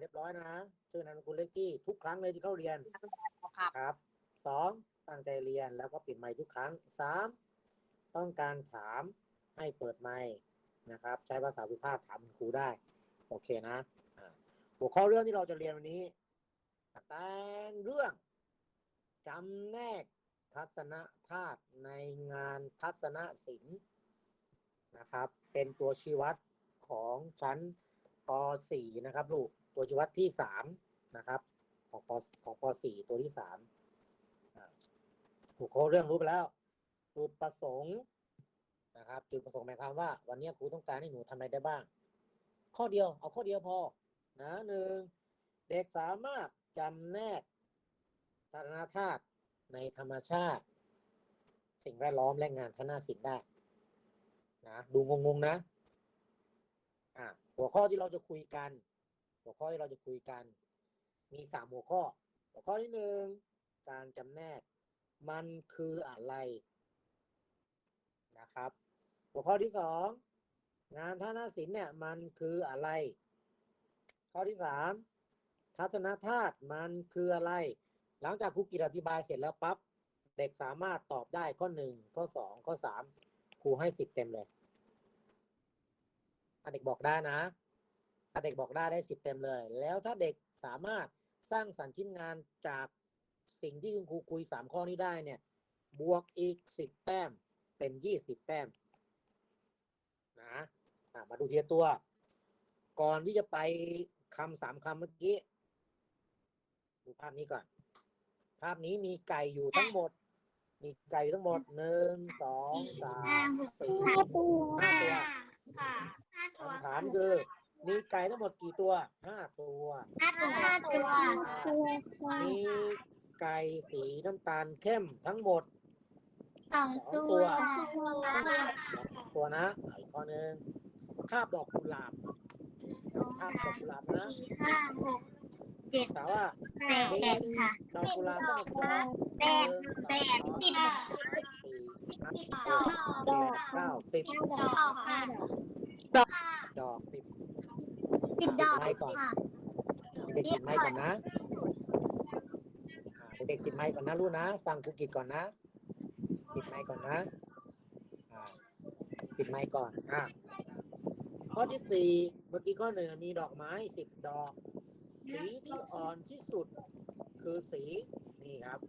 เรียบร้อยนะชื่อนามสกุลเลขที่ทุกครั้งเลยที่เข้าเรียนครับครับสองตั้งใจเรียนแล้วก็ปิดไมค์ทุกครั้งสามต้องการถามให้เปิดไมค์นะครับ ใช้ภาษาสุภาพถามคุณครูได้ โอเคนะอ่าหัวข้อเรื่องที่เราจะเรียนวันนี้แต่งเรื่องจำแนกทัศนธาตุในงานทัศนศิลป์นะครับ เป็นตัวชี้วัดของชั้นป .4 นะครับลูก ตัวชี้วัดที่สามนะครับ ของปของป .4 ตัวที่สามอ่าหัวข้อเรื่องรู้ไปแล้วจุดประสงค์นะครับจุดประสงค์หมายความว่า วันนี้ครูต้องการให้หนูทำอะไรได้บ้าง ข้อเดียวเอาข้อเดียวพอนะหนึ่งเด็กสามารถจำแนกสาธารณธาตุในธรรมชาติ สิ่งแวดล้อมและงานทนาศิลป์ได้นะดูงงๆนะอะหัวข้อที่เราจะคุยกัน หัวข้อที่เราจะคุยกัน มีสามหัวข้อ หัวข้อที่หนึ่งการจำแนก มันคืออะไรนะครับ หัวข้อที่สองงานทนาศิลป์เนี่ยมันคืออะไร ข้อที่สามทัศนธาตุมันคืออะไร หลังจากครูกิจอธิบายเสร็จแล้วปั๊บเด็กสามารถตอบได้ข้อหนึ่งข้อสองข้อสามครูให้สิบเต็มเลยถ้าเด็กบอกได้นะ ถ้าเด็กบอกได้ได้สิบเต็มเลย แล้วถ้าเด็กสามารถสร้างสรรค์ชิ้นงานจากสิ่งที่คุณครูคุยสามข้อนี้ได้เนี่ย บวกอีกสิบแต้มเป็นยี่สิบแต้มนะอะมาดูทีละตัว ก่อนที่จะไปคำสามคำเมื่อกี้ ดูภาพนี้ก่อน ภาพนี้มีไก่อยู่ทั้งหมด มีไก่อยู่ทั้งหมดหนึ่งสองสามสี่ห้าตัวค่ะห้าตัวคำถามคือ มีไก่ทั้งหมดกี่ตัวห้าตัว ห้าตัวห้าตัวมีไก่สีน้ำตาลเข้มทั้งหมดสองสองตัตัววตัวนะอีกข้อหนึ่งภาพดอกกุหลาบภาพดอกกุหลาบนะสี่ห้าหกแต่ว่าแปดค่ะดอกกุหลาบทั้งหมดแปดแปดสิบสี่ห้าสิบหดอกกเจ็ดเก้าสิบดอกค่ะดอกสิบ สิบดอกค่ะเด็กๆติดไม้ก่อนนะอ่าเด็กๆติดไม้ก่อนนะลูกนะ ฟังครูกิจก่อนนะติดไม้ก่อนนะอ่าติดไม้ก่อนอ่าข้อที่สี่เมื่อกี้ข้อหนึ่งมีดอกไม้สิบดอก สีที่อ่อนที่สุดคือสีนี่ครับ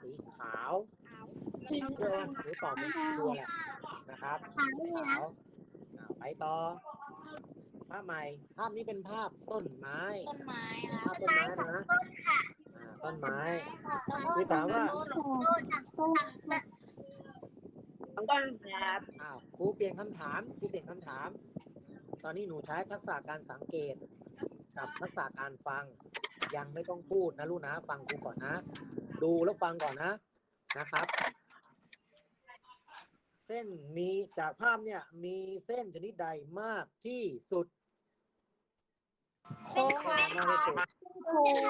สีขาวเชื่อว่าหรือตอบเป็นตัวแหละนะครับขาวเหลือขางวอ่าไปต่อ ภาพใหม่ ภาพนี้เป็นภาพต้นไม้ ต้นไม้ภาพต้นไม้นะต้นค่ะอ่าต้นไม้ คือถามว่า ต้นต้นต้นครับอ้าวครูเปลี่ยนคำถามครูเปลี่ยนคำถาม ตอนนี้หนูใช้ทักษะการสังเกต กับทักษะการฟัง ยังไม่ต้องพูดนะลูกนะ ฟังครูก่อนนะ ดูแล้วฟังก่อนนะนะครับ เส้นมีจากภาพเนี่ยมีเส้นชนิดใดมากที่สุด เป็นโค้งมากที่สุดโค้ง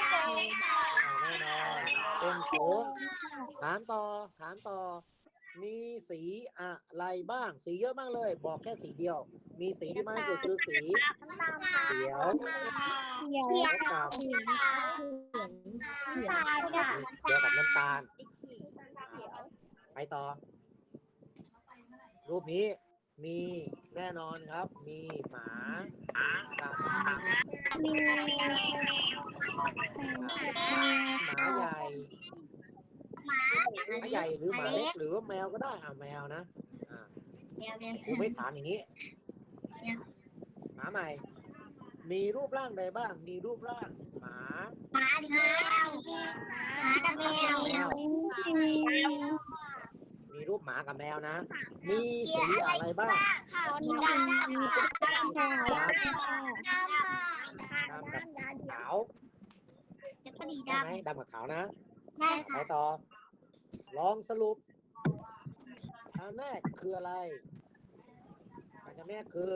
อ่าแน่นอนเส้นโค้งถามต่อ ถามต่อ มีสีอะไรบ้าง สีเยอะมากเลย บอกแค่สีเดียว มีสีที่มากที่สุดคือสีเขียวเขียวเขียวกับเขียวค่ะเขียวกับน้ำตาล ไปต่อ รูปนี้ มีแน่นอนครับ มีหมากับหมาใหญ่หมาใหญ่หรือหมาเล็กหรือว่าแมวก็ได้อ่าแมวนะอ่ากูไม่ถามอย่างนี้หมาใหม่ มีรูปร่างใดบ้าง มีรูปร่างหมาหมาแมวหมากับแมวมี รูปหมากับแมวนะ มีสีอะไรบ้างขาวดำดำขาวดำดำดำกับขาวจะก็ดีใช่ดำไหมดำกับขาวนะได้ไปค่ะต่อ ลองสรุปอันแรกคืออะไรอันแรกคือ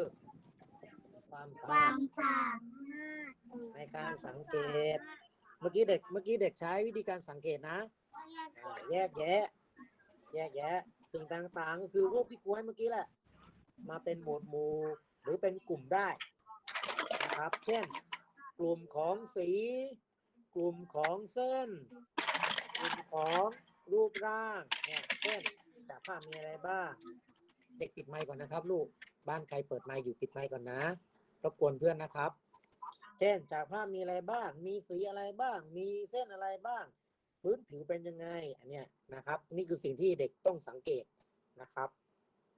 ความสาาวความมารถสามารถในการสังเกต เมื่อกี้เด็ก เมื่อกี้เด็กใช้วิธีการสังเกตนะอ่าแยกแยะ แยกแยะ สิ่งต่างๆ ก็คือรูปที่ครูให้เมื่อกี้แหละ มาเป็นหมวดหมู่หรือเป็นกลุ่มได้นะครับ เช่น กลุ่มของสี กลุ่มของเส้น กลุ่มของรูปร่างเนี่ยเช่นจากภาพมีอะไรบ้าง เด็กปิดไมค์ก่อนนะครับ ลูก บ้านใครเปิดไมค์อยู่ปิดไมค์ก่อนนะ รบกวนเพื่อนนะครับ เช่น จากภาพมีอะไรบ้าง มีสีอะไรบ้าง มีเส้นอะไรบ้าง พื้นผิวเป็นยังไงอันเนี้ยนะครับ นี่คือสิ่งที่เด็กต้องสังเกตนะครับ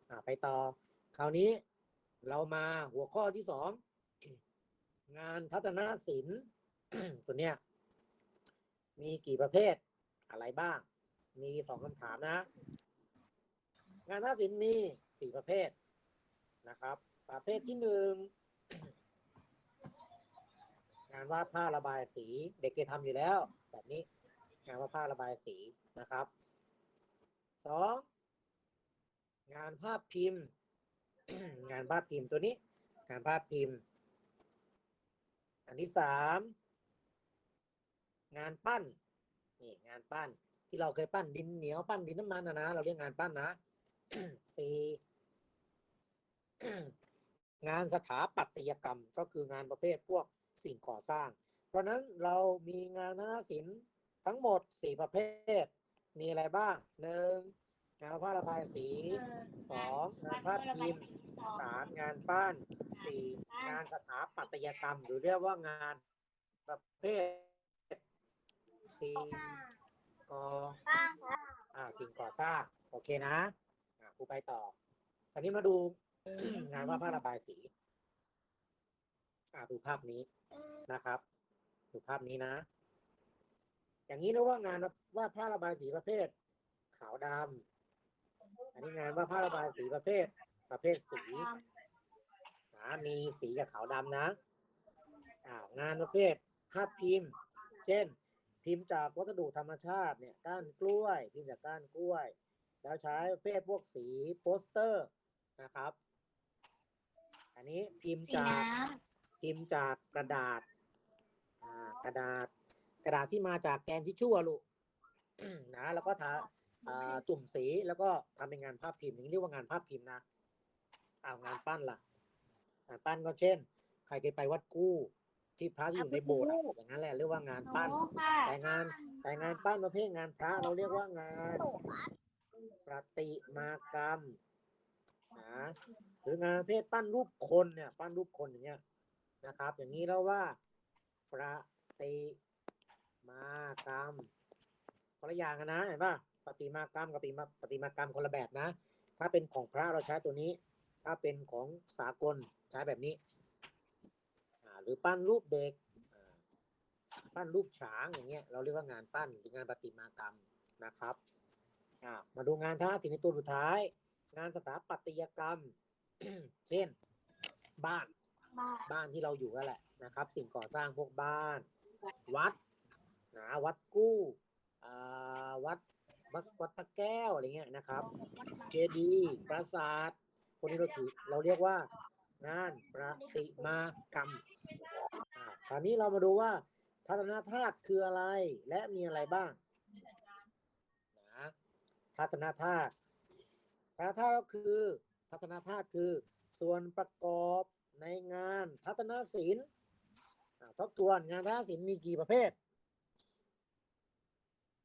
อ่าไปต่อ คราวนี้เรามาหัวข้อที่สองงานทัศนศิลป์ตัวเนี้ยมีกี่ประเภทอะไรบ้าง มีสองคำถามนะ งานทัศนศิลป์มีสี่ประเภทนะครับ ประเภทที่หนึ่งงานวาดผ้าระบายสี เด็กเคยทำอยู่แล้ว แบบนี้ งานวาดผ้าระบายสีนะครับสองงานภาพพิมพ์ งานภาพพิมพ์ตัวนี้ งานภาพพิมพ์ อันที่สามงานปั้นนี่งานปั้นที่เราเคยปั้นดินเหนียวปั้นดินน้ำมันนะนะเราเรียกงานปั้นนะสี่งานสถาปัตยกรรมก็คืองานประเภทพวกสิ่งก่อสร้าง เพราะนั้นเรามีงานนาศิลป์ ทั้งหมดสี่ประเภท มีอะไรบ้างหนึ่งงานผ้าระบายสีสองงานภาพพิมพ์สามงานปั้นสี่งานสถาปัตยกรรม หรือเรียกว่างานประเภทสิ่งก่ออ่าสิ่งก่อสร้างโอเคนะอ่าครูไปต่อคราวนี้มาดูงานวาดผ้าระบายสี อ่าดูภาพนี้นะครับ ดูภาพนี้นะ อย่างนี้เรียกว่างานวาดผ้าระบายสีประเภท ขาวดำอันนี้งานวาดผ้าระบายสีประเภท ประเภทสีนะมีสีกับขาวดำนะอ่างานประเภทภาพพิมพ์ เช่น พิมพ์จากวัสดุธรรมชาติเนี่ยก้านกล้วย พิมพ์จากก้านกล้วย แล้วใช้ประเภทพวกสีโปสเตอร์นะครับ อันนี้พิมพ์จากพิมพ์จากกระดาษอ่ากระดาษ กระดาษที่มาจากแกนทิชชู่อะลูกนะแล้วก็ทาอ่าจุ่มสีแล้วก็ทำเป็นงานภาพพิมพ์อย่างนี้เรียกว่างานภาพพิมพ์นะเอางานปั้นล่ะงานปั้นก็เช่น ใครเคยไปวัดกู้ที่พระที่อยู่ในโบสถ์อะอย่างนั้นแหละเรียกว่างานปั้นแต่งานแต่งานปั้นประเภทงานพระเราเรียกว่างานประติมากรรมนะหรืองานประเภทปั้นรูปคนเนี่ย ปั้นรูปคนอย่างเงี้ยนะครับ อย่างนี้เราว่าประติ มากรรมคนละอย่างกันนะเห็นป่ะประติมากรรมกับประติมาประติมากรรมคนละแบบนะ ถ้าเป็นของพระเราใช้ตัวนี้ ถ้าเป็นของสากลใช้แบบนี้หรือปั้นรูปเด็กปั้นรูปช้างอย่างเงี้ยเราเรียกว่างานปั้นหรืองานประติมากรรมนะครับมาดูงานทางศิลป์ในตัวสุดท้าย งานสถาปัตยกรรม เช่น บ้านบ้านที่เราอยู่กันแหละนะครับ สิ่งก่อสร้างพวกบ้าน วัด นะวัดกู้วัดวัดวัดพระแก้วอะไรเงี้ยนะครับเจดีย์ปราสาทพวกนี้เราถือเราเรียกว่างานประติมากรรมคราวนี้เรามาดูว่าทัศนธาตุคืออะไรและมีอะไรบ้างนะทัศนธาตุทัศนธาตุก็คือทัศนธาตุคือส่วนประกอบในงานทัศนศิลป์ทบทวนงานทัศนศิลป์มีกี่ประเภท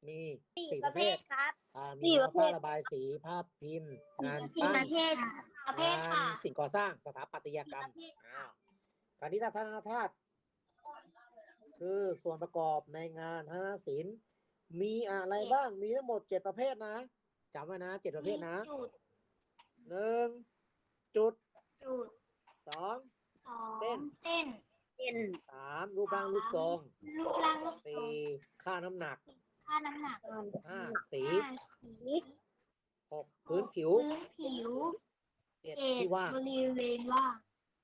มีสี่ประเภทครับอ่าสี่มีประเภภาพทระบายสีภาพพิมพ์งานสี่ปั้นประเภทประเภทงาค่ะนสิ่งก่อสร้างสถาปัตยกรรมอ้าวคราวนี้ถ้าทัศนธาตุคือส่วนประกอบในงานทัศนศิลป์มีอะไรบ้างมีทั้งหมดเจ็ดประเภทนะจำไว้นะเจ็ดประเภทนะจุดหนึ่งจุดจุดสอง สองเส้น เส้นเส้นสามรูปร่างรูปทรงรูปร่างรูปทรสี่งค่าน้ำหนัก ค่าน้ำหนักห้าสีห้าสีหกพื้นผิวพื้นผิวเจ็ดเขตที่ว่าง บริเวณว่าง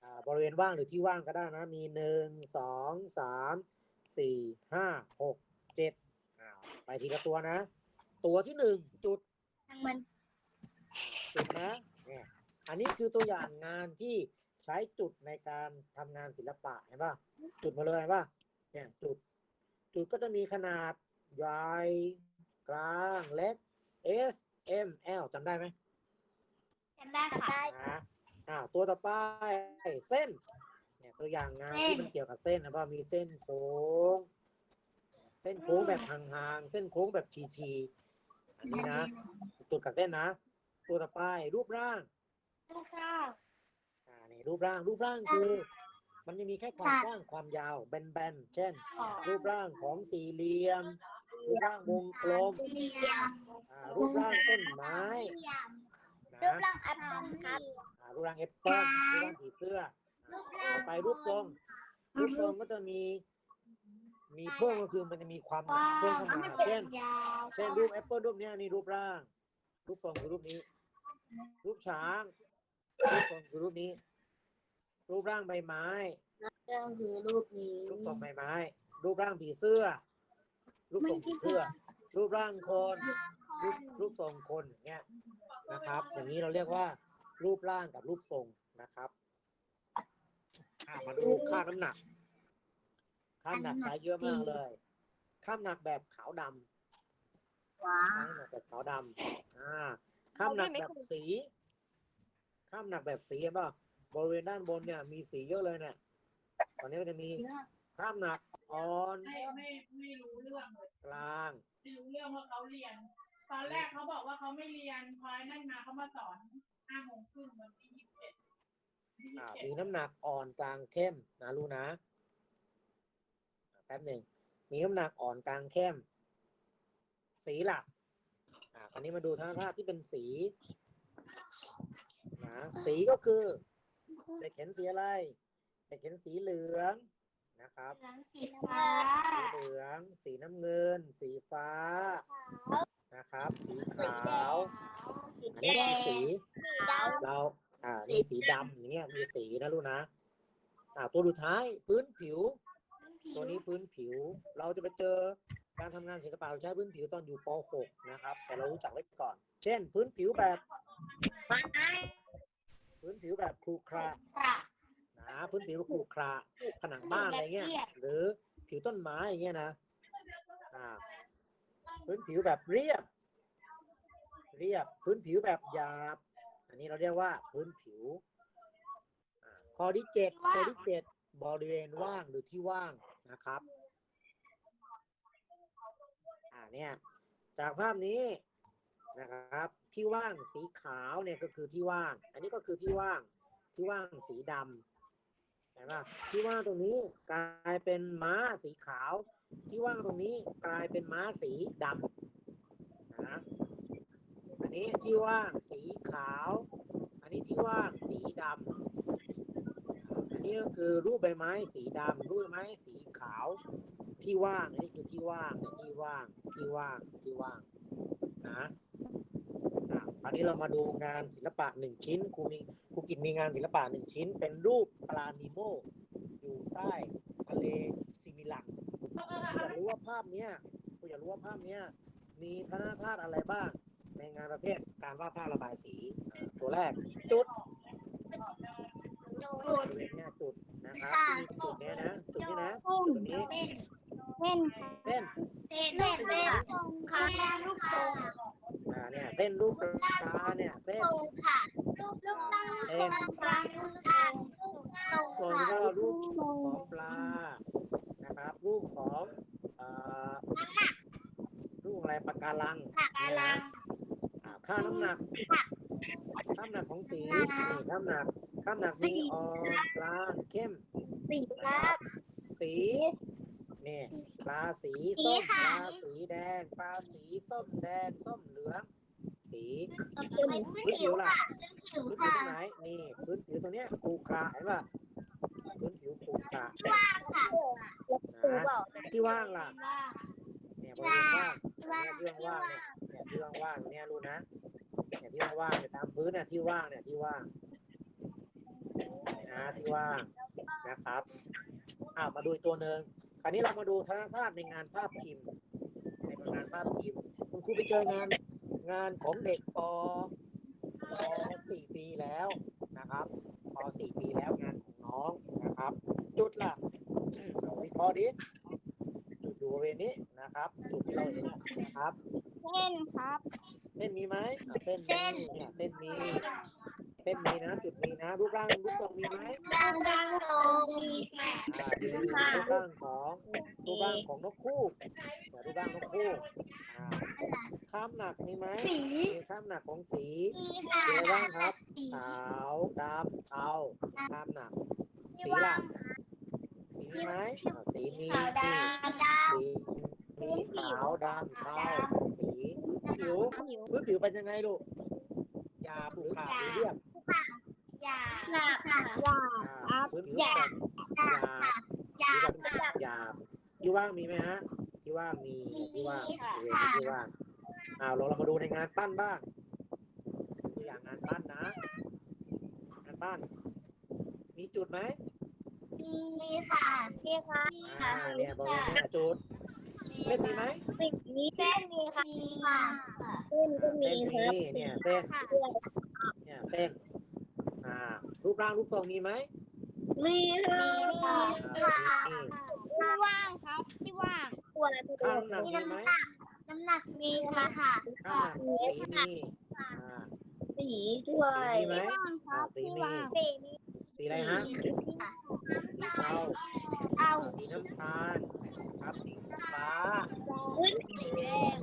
อ่าบริเวณว่างหรือที่ว่างก็ได้นะ มีหนึ่งสองสามสี่ห้าหกเจ็ดอ้าวไปทีละตัวนะ ตัวที่หนึ่งจุดมันจุดนะเนี่ยอันนี้คือตัวอย่างงานที่ใช้จุดในการทำงานศิลปะเห็นป่ะจุดมาเลยเห็นป่ะเนี่ยจุด จุดก็จะมีขนาด ใหญ่กลางเล็ก S M L จำได้ไหมจำได้ค่ะนะอ่าตัวต่อไปเส้นเนี่ยตัวอย่างงานที่มันเกี่ยวกับเส้นนะว่ามีเส้นโค้ง เส้นโค้งแบบห่างๆเส้นโค้งแบบทีๆอันนี้นะจุดกับเส้นนะ ตัวต่อไปรูปร่าง ค่ะ อ่านี่รูปร่างรูปร่างคือ มันจะมีแค่ความกว้างความยาวแบนๆเช่น รูปร่างของสี่เหลี่ยม รูปร่างวงกลมอ่ารูปร่างต้นไม้รูนะปร่างอัปครับอ่ารูปร่างแอปเปิ้ลรูปร่างผีเสื้ออ่าต่อไปรูปทรง รูปทรงก็จะมี มีเพิ่มก็คือมันจะมีความหนาเพิ่มเข้ามาเช่น เช่นรูปแอปเปิลรูปเนี้ยนี่รูปร่าง รูปทรงคือรูปนี้ รูปช้าง รูปทรงคือรูปนี้ รูปร่างใบไม้ก็คือรูปนี้ รูปทรงใบไม้ รูปร่างผีเสื้อ รูปทรงผีเสื้อ รูปร่างคนรูปรูปทรงคนอย่างเงี้ยนะครับ อย่างนี้เราเรียกว่า รูปร่างกับรูปทรงนะครับอะมาดูค่าน้ำหนัก ค่าน้ำหนักใช้เยอะมากเลย ค่าน้ำหนักแบบขาวดำว้าค่าน้ำหนักแบบขาวดำอ่าค่าน้ำหนักแบบสี ค่าน้ำหนักแบบสีเห็นป่ะบริเวณด้านบนเนี่ย มีสีเยอะเลยเนี่ยตอนนี้ก็จะมี ค่าน้ำหนักอ่อนไม่ไม่ไม่รู้เรื่องเลยกลางไม่รู้เรื่องว่าเขาเรียน ตอนแรกเขาบอกว่าเขาไม่เรียนพอนั่นมาเขามาสอนห้าโมงครึ่งวันที่ยี่สิบเอ็ดอ่ามีน้ำหนักอ่อนกลางเข้มนะรู้นะอ่าแป๊บหนึ่งมีน้ำหนักอ่อนกลางเข้ม สีล่ะ อ่าคราวนี้มาดูธนธาตุที่เป็นสีนะสีก็คือเด็กเห็นสีอะไรเด็กเห็นสีเหลือง นะครับสีฟ้าสีเหลือง สีน้ำเงิน สีฟ้า นะครับ สีขาวอันนี้คือสีสีดำเรา อ่า มีสีดำอย่างเงี้ย มีสีนะลูกนะ อ่า ตัวสุดท้ายพื้นผิว ตัวนี้พื้นผิว เราจะไปเจอการทำงานศิลปะเราใช้พื้นผิวตอนอยู่ป .6 นะครับ แต่เรารู้จักไว้ก่อน เช่น พื้นผิวแบบ พื้นผิวแบบครูครานะ พื้นผิวครูคราผนังบ้านอะไรเงี้ย หรือผิวต้นไม้อย่างเงี้ยนะอ่าพื้นผิวแบบเรียบ เรียบพื้นผิวแบบหยาบ อันนี้เราเรียกว่าพื้นผิวอ่าข้อที่เจ็ดข้อที่เจ็ดบริเวณว่างหรือที่ว่างนะครับ อ่าเนี่ยจากภาพนี้นะครับ ที่ว่างสีขาวเนี่ยก็คือที่ว่าง อันนี้ก็คือที่ว่างที่ว่างสีดำ เห็นปะที่ว่างตรงนี้กลายเป็นม้าสีขาว ที่ว่างตรงนี้กลายเป็นม้าสีดำนะอันนี้ที่ว่างสีขาว อันนี้ที่ว่างสีดำอันนี้ก็คือรูปใบไม้สีดำรูปใบไม้สีขาว ที่ว่างอันนี้คือที่ว่างเนี่ยที่ว่างที่ว่างที่ว่างนะอะ ราวนี้เรามาดูงานศิลปะหนึ่งชิ้นครูมีครูกิจมีงานศิลปะหนึ่งชิ้น เป็นรูปปลานิโมอยู่ใต้ทะเลซิมิลันอยากรู้ว่าภาพเนี้ยคุณอยากรู้ว่าภาพเนี้ยมีธนธาตุอะไรบ้าง ในงานประเภทการวาดภาพระบายสีอ่าตัวแรก จุดบริเวณเนี้ยจุดนะครับที่มีจุดเนี้ยนะจุดนี้นะจุดนี้เส้นเส้นเส้นเส้นตรงค่ะรูปทรงอ่า เส้นรูปปลาเนี่ย เส้นตรงค่ะรูปรูปตั้งเส้นกลางรูปกลางตรงส่วนค่ะก็รูปของปลา นะครับ รูปของเอ่อรูปอะไรปะการังค่ะกำลัง อ่าค่าน้ำหนัก ค่ะค่าน้ำหนักของสีนี่ค่าน้ำหนัก ค่าน้ำหนักมีอ่อนกลางเข้ม สีครับสีนี่ปลาสีสีส้มปลาสีแดง ปลาสีส้มแดง ส้มเหลือง สีพื้นผิวค่ะพื้นผิวพื้นผิวค่ะตรงไหนนี่พื้นผิวตรงเนี้ยขรูคราเห็นป่ะพื้นผิวขรูคราค่ะนะที่ว่างล่ะเนี่ยบริเวณว่างเนี่ยที่ว่างๆเนี่ยเนี่ยที่ว่างๆเนี่ยรู้นะเนี่ยที่ว่างๆเนี่ยตามพื้นเนี่ยที่ว่างเนี่ยที่ว่างนะที่ว่างนะครับอ้าวมาดูอีกตัวหนึ่งคราวนี้เรามาดูธนธาตุในงานภาพพิมพ์ในงานภาพพิมพ์คุณครูไปเจองาน งานของเด็กปป .4 ปีแล้วนะครับป .4 ปีแล้วงานของน้องนะครับ จุดล่ะเอาวิเคราะห์ดิจุดอยู่บริเวณนี้นะครับ จุดที่เราเห็นเนี่ยนะครับ เส้นครับ เส้นมีไหมอะเส้นมีเนี่ยเส้นมี เส้นมีนะ จุดมีนะ รูปร่างรูปทรงมีไหมดังดังโตมีค่ะอ่ามีรูปร่างของรูปร่างของนกคู่เนี่ยรูปร่างนกคู่อ่าข้ามหนักมีไหมสีมีข้ามหนักของสีมีค่ะมีอะไรบ้างครับ สีขาวดำเทาข้ามหนักที่สีว่าล่ะงสีมีไหมอ่าสีมี ขาวดนี่ำดสีมีขาวดำเทาสีผิวำผิว พื้นผิวเป็นยังไงลูกหยาบหรือขาวหรือเรียบ หยาบหยาบค่ะหยาบอ่าพื้นผิวแบหยาบหยาหบรือแบบหยาบที่ว่างมีไหมฮะที่ว่างมีที่ว่างมีค่ะบริเวที่ว่างอ่าเราเรามาดูในงานปั้นบ้างตัวอย่างงานปั้นนะ งานปั้น มีจุดไหมมีค่ะมีค่ะมีอ่าค่ะเนี่ยบริเวณเนี้จุดเส้นมีไหมมีเส้นมีค่ะมีค่ะเส้นก็มีครับเนี่ยเส้นเนี่ยเส้นอ่ารู ปร่างรูปทรงมีไหมมีค่ะมีอ่าค่ะมีที่ว่างครับที่ว่างตัวอะไรตัวข้างน้ำหนักมีไหมน้ำหนักมีค่ะค่ะข้างหนักสีมีอ่าสีด้วยมีไหมที่ว่างครับอ่าสีที่มีว่างสีมีสีอะไรฮะสีเทาเอาสีน้ำตาลครับสีฟ้าพื้นสีแดง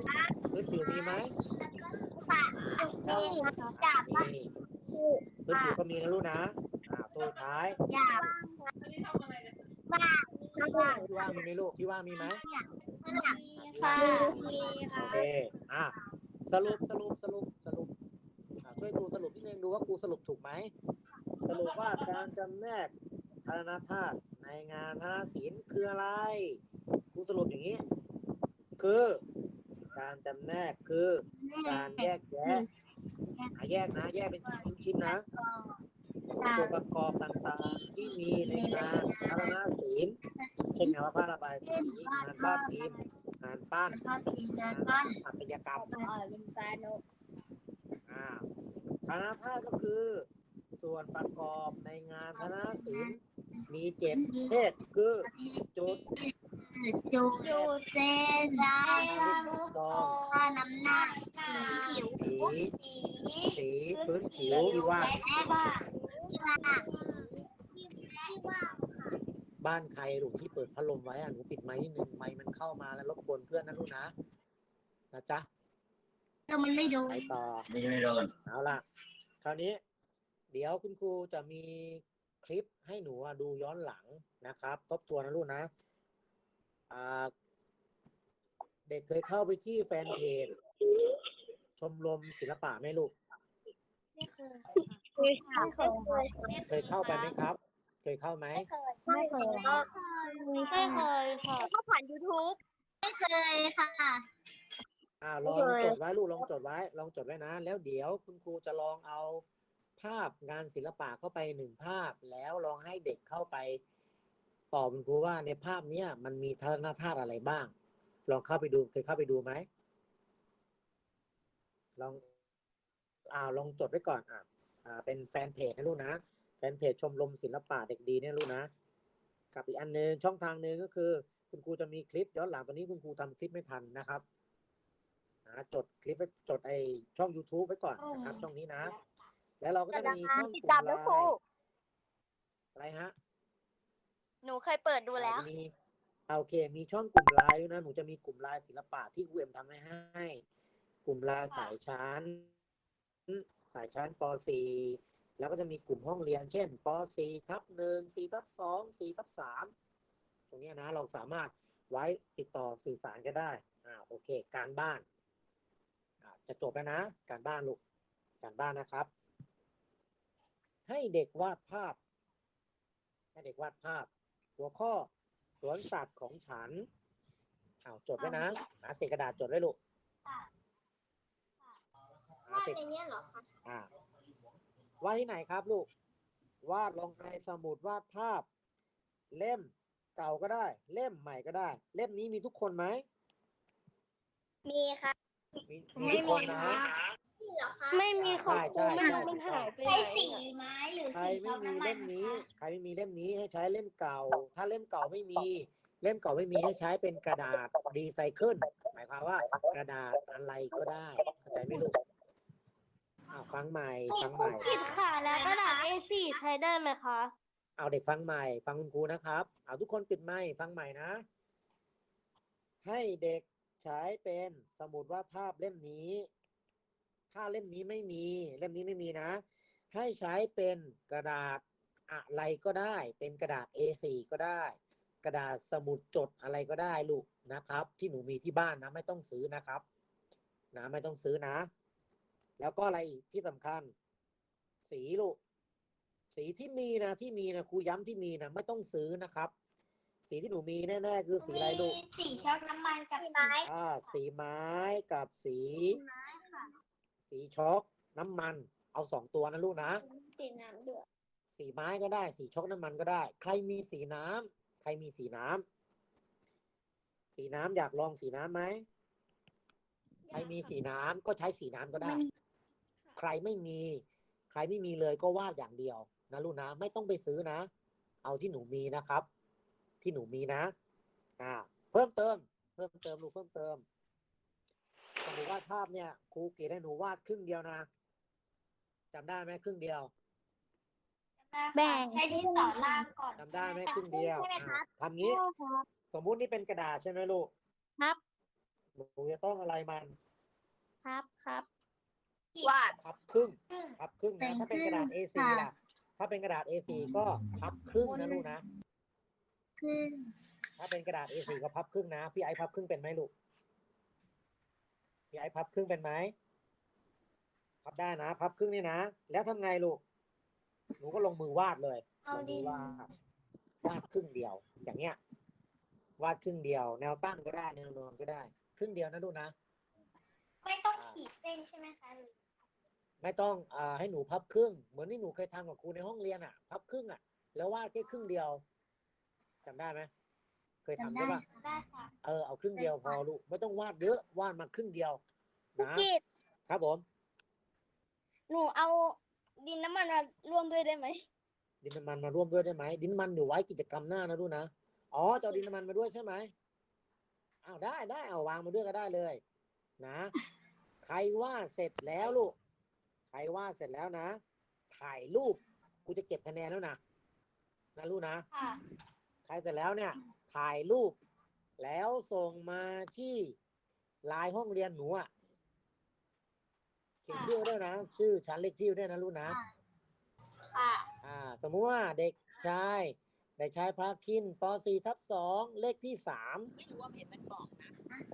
พื้นผิวมีไหมฝาสีจับมี พื้นผิวก็มีนะลูกนะอ่าตัวสุดท้ายจับอันนี้ทำอะไรเนี่ยบ้างบ้างที่ว่างมีไหมลูกที่ว่างมีไหมค่ะมีมีโอค่ะเคอะสรุปสรุปสรุปสรุปอะช่วยดูสรุปนิดนึงดูว่ากูสรุปถูกไหมสรุปว่าการจำแนกธารณธาตุในงานธนศิลป์คืออะไรกูสรุปอย่างนี้ คือ การจำแนกคือ การแยกแยะ อะแยกนะ แยกเป็นชิ้นๆนะตัวประกอบต่างๆที่มีในงานธารณศิลป์เช่นงานวาดภาพระบายสีงานวาดพิมพ์งานปั้นชอบกินงาเนื้อนก้อนหัตถกรรมอ่อยเป็นปลาโนกอ่าธารณธาตุก็คือ ส่วนประกอบในงานธารณศิลป์มีเจ็ดประเพศคือจุดจู จูเจนได้ลูกค่าน้ำหนักผิวสีสีพื้นผิวที่ว่างและบ้างที่ว่าบ้านใครลูกที่เปิดพัดลมไว้อะหนูปิดไม้นิดนึงไม้มันเข้ามาแล้วรบกวนเพื่อนนะลูกนะนะจ๊ะแล้วมันไม่โดนไปต่อไม่ไม่โดนเอาล่ะ คราวนี้ เดี๋ยวคุณครูจะมีคลิปให้หนูดูย้อนหลังนะครับทบทวนนะลูกนะ อ่าเด็กเคยเข้าไปที่แฟนเพจชมรมศิลปะไหมลูก ไม่เคยไม่เคยเคยเข้าไปไหมครับ เคยเข้าไหม ไม่เคยไม่เคยค่ะเข้าผ่าน YouTube ไม่เคยค่ะ อ่าลองไม่เคยจดไว้ลูกลองจดไว้ ลองจดไว้นะ แล้วเดี๋ยวคุณครูจะลองเอาภาพงานศิลปะเข้าไปหนึ่งภาพ แล้วลองให้เด็กเข้าไป ตอบคุณครูว่าในภาพเนี้ยมันมีทัศนธาตุอะไรบ้าง ลองเข้าไปดูเคยเข้าไปดูไหมลองอ่าลองจดไว้ก่อนอ่าอ่าเป็นแฟนเพจนะลูกนะแฟนเพจชมรมศิลปะเด็กดีเนี่ยลูกนะกับอีกอันหนึ่งช่องทางหนึ่งก็คือ คุณครูจะมีคลิปย้อนหลังตอนนี้คุณครูทำคลิปไม่ทันนะครับอ่าจดคลิปไว้จดไอช่อง YouTube ไว้ก่อนนะครับ ช่องนี้นะ แล้วเราก็จะมีช่องกลุ่มไลน์อะไรฮะ หนูเคยเปิดดูแล้ว มีโอเค มีช่องกลุ่มไลน์ด้วยนะ หนูจะมีกลุ่มไลน์ศิลปะที่ครูเอ็มทำให้ให้ กลุ่มไลน์สายชั้น สายชั้นป .4 แล้วก็จะมีกลุ่มห้องเรียน เช่นป .4 ทับหนึ่ง4ทับสอง4ทับสามตรงนี้นะ เราสามารถไว้ติดต่อสื่อสารกันได้ อ่า โอเค การบ้านอ่าจะจบแล้วนะ การบ้านลูก การบ้านนะครับ ให้เด็กวาดภาพ ให้เด็กวาดภาพ หัวข้อสวนสัตว์ของฉันอ้าวจดไว้นะหาเศษกระดาษจดไว้ลูกหาเศษในนี้เหรอคะอ่าวาดที่ไหนครับลูก วาดลงในสมุดวาดภาพ เล่มเก่าก็ได้ เล่มใหม่ก็ได้ เล่มนี้มีทุกคนไหมมีค่ะ มีมีทุกคนนะนี่ เหรอคะไม่มีของใช่ครูใช่มันใช่ มันหายไปไหนใช้อะสีไม้หรือใครสีไม่มีช็อกโกแลเล่ตมนะนี้คะใครไม่มีเล่มนี้ให้ใช้เล่มเก่า ถ้าเล่มเก่าไม่มี เล่มเก่าไม่มีให้ใช้เป็นกระดาษรีไซเคิลหมายความว่ากระดาษอะไรก็ได้เข้าใจไหมลูกอ่าฟังใหม่มีฟังคใหรูม่ ผิดค่ะแล้วกระดาษ A4 ใช้ได้ไหมคะ เอาเด็กฟังใหม่ ฟังคุณครูนะครับ เอาทุกคนปิดไมค์ฟังใหม่นะ ให้เด็กใช้เป็นสมุดวาดภาพเล่มนี้ ถ้าเล่มนี้ไม่มี เล่มนี้ไม่มีนะ ให้ใช้เป็นกระดาษอะไรก็ได้ เป็นกระดาษ A4 ก็ได้ กระดาษสมุดจดอะไรก็ได้ลูกนะครับ ที่หนูมีที่บ้านนะไม่ต้องซื้อนะครับ นะไม่ต้องซื้อนะ แล้วก็อะไรอีกที่สำคัญ สีลูกสีที่มีนะที่มีนะครูย้ำที่มีนะไม่ต้องซื้อนะครับ สีที่หนูมีแน่ๆคือสีอะไรลูกสีช็อกน้ำมันกับสีไม้อ่าสีไม้กับสี สีช็อกน้ำมันเอาสองตัวนะลูกนะ สีน้ำเดือดสีไม้ก็ได้ สีช็อกน้ำมันก็ได้ ใครมีสีน้ำใครมีสีน้ำสีน้ำอยากลองสีน้ำไหมใครมีสีน้ำก็ใช้สีน้ำก็ได้ ใครไม่มี ใครไม่มีเลยก็วาดอย่างเดียวนะลูกนะไม่ต้องไปซื้อนะ เอาที่หนูมีนะครับ ที่หนูมีนะ อ่า เพิ่มเติม เพิ่มเติมลูกเพิ่มเติม สมมติวาดภาพเนี่ยครูเกดให้หนูวาดครึ่งเดียวนะจำได้ไหมครึ่งเดียวแบ่งใช้ดินสอล่างก่อนจำได้ไหมครึ่งเดียวใช่ไหมครับ อ่าทำงี้ สมมุตินี่เป็นกระดาษใช่ไหมลูกครับ หนูจะต้องอะไรมันครับครับ วาด พับครึ่งครึ่งพับครึ่งแบ่นะงถ้าเป็นกระดาษครึ่ง A4 ค่ะล่ะถ้าเป็นกระดาษ A4 ก็พับครึ่งนะลูกนะครึ่งถ้าเป็นกระดาษ A4 ก็พับครึ่งนะ พี่ไอซ์พับครึ่งเป็นไหมลูกพี่ ไอซ์พับครึ่งเป็นไหมพับได้นะ พับครึ่งนี่นะ แล้วทำไงลูก หนูก็ลงมือวาดเลยเอาลงดิมือนวาดวาดครึ่งเดียว อย่างเงี้ย วาดครึ่งเดียว แนวตั้งก็ได้แนวนอนก็ได้ ครึ่งเดียวนะลูกนะ ไม่ต้องขีดเส้นใช่ไหมคะไม่ต้องอ่าให้หนูพับครึ่ง เหมือนที่หนูเคยทำกับครูในห้องเรียนอะ พับครึ่งอะ แล้ววาดแค่ครึ่งเดียวจำได้ไหม เคยทำใช่ปะได้ค่ะเออเอาครึ่งเดียวพอลูกไม่ต้องวาดเยอะวาดมาครึ่งเดียวนะกิดครับผม หนูเอาดินน้ำมันมาร่วมด้วยได้ไหมดินน้ำมันมาร่วมด้วยได้ไหมดินน้ำมันเดี๋ยวไว้กิจกรรมหน้านะลูกนะอ๋อจะเอาดินน้ำมันมาด้วยใช่ไหมอ้าวได้ได้เอาวางมาด้วยก็ได้เลย นะ ใครว่าดเสร็จแล้วลูกใครว่าดเสร็จแล้วนะ ถ่ายรูปกูจะเก็บคะแนนแล้วนะนะลูกนะค่ะ ใครเสร็จแล้วเนี่ย ถ่ายรูป แล้วส่งมาที่ไลน์ห้องเรียนหนูอะเขียนชื่อไว้ด้วยนะ ชื่อชั้นเลขที่ไว้ด้วยนะลูกนะค่ะ อ่า สมมุติว่าเด็กชายเด็กชายพาคินป .4 ทับ2เลขที่สามไม่รู้ว่าเพจมันบอกนะ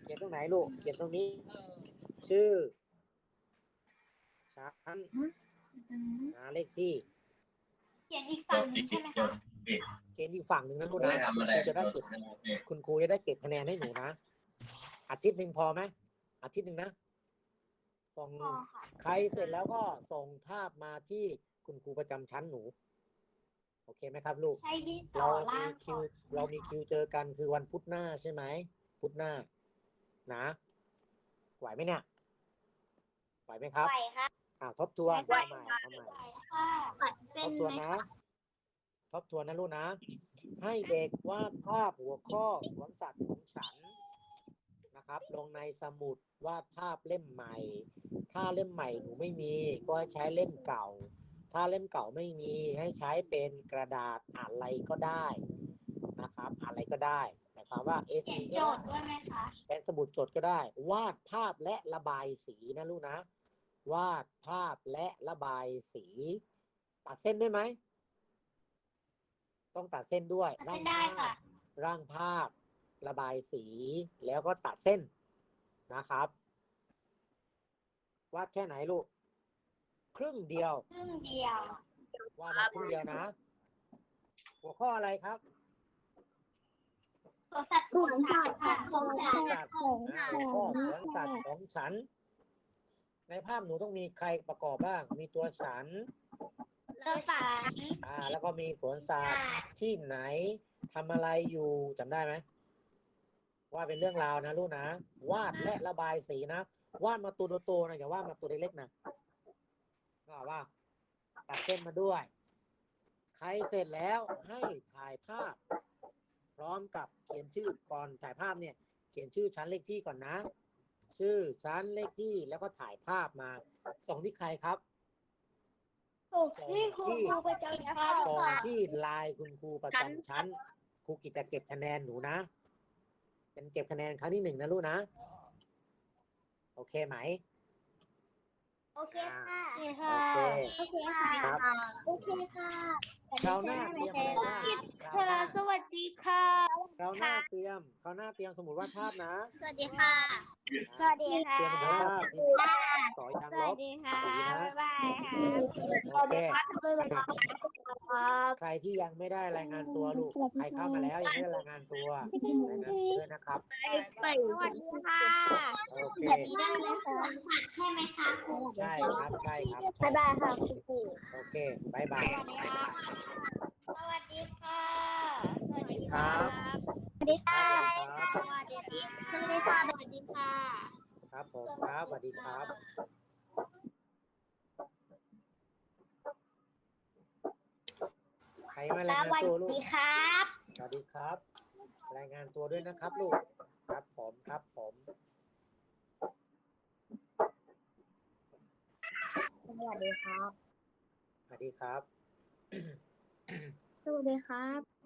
เขียนตรงไหนลูก เขียนตรงนี้ เออ ชื่อชั้นนะเลขที่ เขียนอีกฝั่งหนึงใช่ไหมคะ เขียนอีกฝั่งหนึ่งนะลูกไม่นะได้ทำอะไรครูจะได้เก็บคุณครูจะได้เก็บคะแนนให้หนูนะอาทิตย์หนึ่งพอไหมอาทิตย์หนึ่งนะส่งพอค่ะใครเสร็จแล้วก็ส่งภาพมาที่คุณครูประจำชั้นหนู โอเคไหมครับ ลูกใช้ดินสเราอล่ามีงคิก่วอนเรามีคิวเจอกันคือวันพุธหน้าใช่ไหมพุธหน้า นะไหวไหมเนี่ยไหวไหมครับไหวครับอ่าทบทวนเอาใหม่เอาใหม่ค่ะทบทวนนะ ทบทวนนะลูกนะ ให้เด็กวาดภาพหัวข้อสวนสัตว์ของฉันนะครับ ลงในสมุดวาดภาพเล่มใหม่ ถ้าเล่มใหม่หนูไม่มี ก็ให้ใช้เล่มเก่า ถ้าเล่มเก่าไม่มีให้ใช้เป็นกระดาษอะไรก็ได้นะครับอะไรก็ได้หมายความว่า A4 เขียนก็โจทย์ด้วยไหมคะเป็นสมุดจดก็ได้ วาดภาพและระบายสีนะลูกนะ วาดภาพและระบายสี ตัดเส้นด้วยไหม ต้องตัดเส้นด้วยไม่ได้ภาค่ะพร่างภาพ ระบายสี แล้วก็ตัดเส้นนะครับ วาดแค่ไหนลูก ครึ่งเดียว ครึ่งเดียว วาดมาครึ่งเดียวนะ หัวข้ออะไรครับ สวนสัตว์ของฉันค่ะสวนสัตว์สัตว์ของอ่าฉันหัวข้อสวนสัตว์ของฉัน ในภาพหนูต้องมีใครประกอบบ้าง มีตัวฉัน สวนสัตว์อ่า แล้วก็มีสวนสัตว์ที่ไหนทำอะไรอยู่จำได้ไหมว่าเป็นเรื่องราวนะลูกนะวาดและระบายสีนะวาดมาตัวโตๆนะอย่าวาดมาตัวเล็กๆนะก็ว่าตัดเส้นมาด้วย ใครเสร็จแล้วให้ถ่ายภาพ พร้อมกับเขียนชื่อก่อนถ่ายภาพเนี่ย เขียนชื่อชั้นเลขที่ก่อนนะ ชื่อชั้นเลขที่แล้วก็ถ่ายภาพมาส่งที่ใครครับ ส่งที่ครูประจำชั้นส่งค่ะที่ไลน์คุณครูประจำชั้นครูกิจจะเก็บคะแนนหนูนะเป็นเก็บคะแนนครั้งที่หนึ่งนะลูกนะ โอเคไหม โอเคค่ะโอเคโอเคค่ะครับโอเคค่ะคราวหน้าเตรียมอะไรบ้างคราวหค่ะน้าสวัสดีค่ะ คราวหน้าเตรียมคราวหน้าเตรียมสมุดวาดภาพนะสวัสดีค่ะ สวัสดีค่ะ เตรียมสมุดวาดภาพนี่ต่อยางสลวัสบ ดีค่ะสวัสดีนะบ๊ายบายค่ะโอเคครับใครที่ยังไม่ได้รายงานตัวลูก ใครเข้ามาแล้วยังไม่ได้รายงานตัวรายงานตัวด้วยนะครับ สวัสดีค่ะโอเค นั่งเล่นสวนสัตว์ใช่ไหมคะครู ใช่ครับ ใช่ครับใช่บ๊ายบายค่ะคุณครูโอเคบายบาย สวัสดีค่ะ สวัส ดีครับ สวัสดีค่ะครับสวัสดีค่ะสวัสดีค่ะสวัสดีค่ะ ครับผมครับสวัสดีครับใครมารายงานตัวลูกครับ สวัสดีครับ รายงานตัวด้วยนะครับลูก ครับผมครับผมสวัสดีครับ สวัสดีครับ สวัสดีครับ